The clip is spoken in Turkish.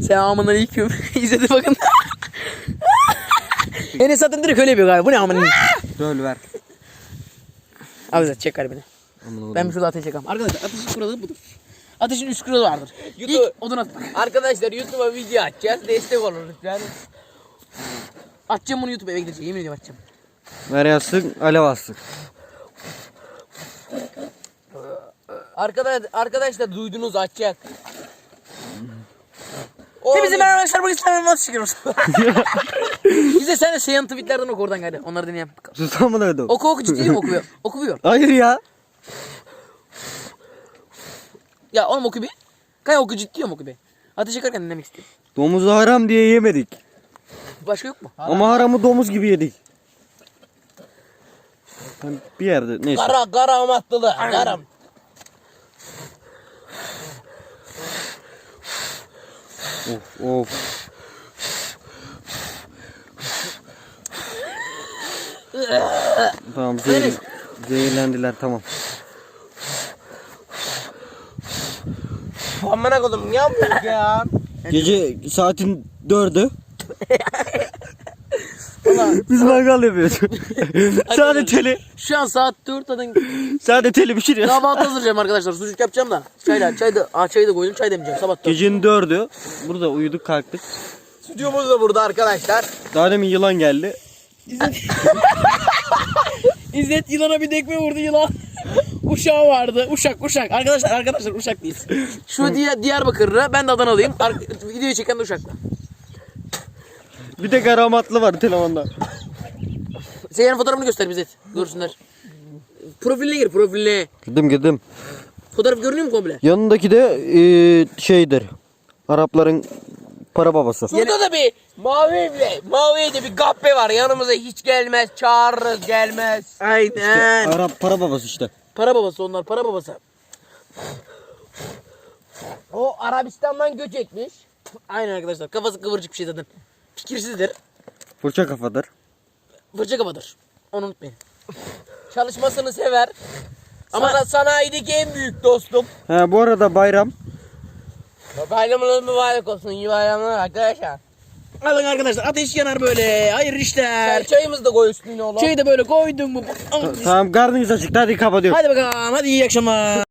Selamun aleyküm. İzledi bakın. Enes zaten direkt öyle yapıyor galiba. Bu ne amına? Döl ver. Abi zaten çek. Amına Ben şurada ateş yakalım. Arkadaşlar ateşin kuralı budur. Ateşin üst kuralı vardır. YouTube- İlk odun atmak. Arkadaşlar YouTube'a video atacağız. Destek olun lütfen. Atacağım bunu YouTube'a eve gideceğim. Yemin ediyorum atacağım. Ver yazsın, alev alsın. Arkadaş, arkadaşlar duydunuz atacak. Hepinize merhaba arkadaşlar. Bugün sizlerle nasıl çıkıyoruz? Bize sen de Seyhan tweetlerden oku oradan gari. Onları dinleyelim. Sus amına koydum. Oku oku ciddi mi okuyor? Okuyor. Hayır ya. Ya oğlum oku bir. Kaya oku ciddi mi oku bir. Ateş yakarken dinlemek istiyorum. Domuzu haram diye yemedik. Başka yok mu? Ama haramı domuz gibi yedik. Hani bir yerde neyse. Kara kara amatlılı. Karam. Of of. tamam zehir, zehirlendiler tamam. Amına kodum ne yapıyorsun ya? Gece saatin dördü. Biz mangal yapıyoruz. Sade teli. Şu an saat 4 zaten Sade teli pişiriyoruz. kahvaltı hazırlayacağım arkadaşlar. Sucuk yapacağım da. Çayla, çay da, aa, çayı da koydum, çay demeyeceğim. Sabah 4. Gecenin dördü. Burada uyuduk kalktık. Stüdyomuz da burada arkadaşlar. Daha demin yılan geldi. İzzet yılana bir dekme vurdu yılan. Uşağı vardı. Uşak, uşak. Arkadaşlar, arkadaşlar uşaklıyız. Şu diye Diyarbakır'ı, ben de Adanalıyım. Ar videoyu çeken de uşaklı. Bir de karamatlı var telefonda. Seyhan'ın fotoğrafını göster bize. Görsünler. Profiline gir, profiline. Girdim girdim. Fotoğraf görünüyor mu komple? Yanındaki de eee, şeydir. Arapların para babası. Burada da bir mavi bir mavi de bir gabbe var. Yanımıza hiç gelmez. Çağırırız gelmez. Aynen. Arap para babası işte. Para babası onlar, para babası. O Arabistan'dan göç etmiş. Aynen arkadaşlar. Kafası kıvırcık bir şey zaten. Fikirsizdir. Fırça kafadır. Fırça kafadır. Onu unutmayın. Çalışmasını sever. Ama- Ama sanayideki en büyük dostum. Ha bu arada bayram. Bayramınız mübarek olsun. İyi bayramlar arkadaşlar. Alın arkadaşlar ateş yanar böyle. Hayır işler. Çay, çayımızı da koy üstüne oğlum. Çayı da böyle koydun mu? Tamam karnınız acıktı hadi kapatıyorum. Hadi bakalım hadi iyi akşamlar.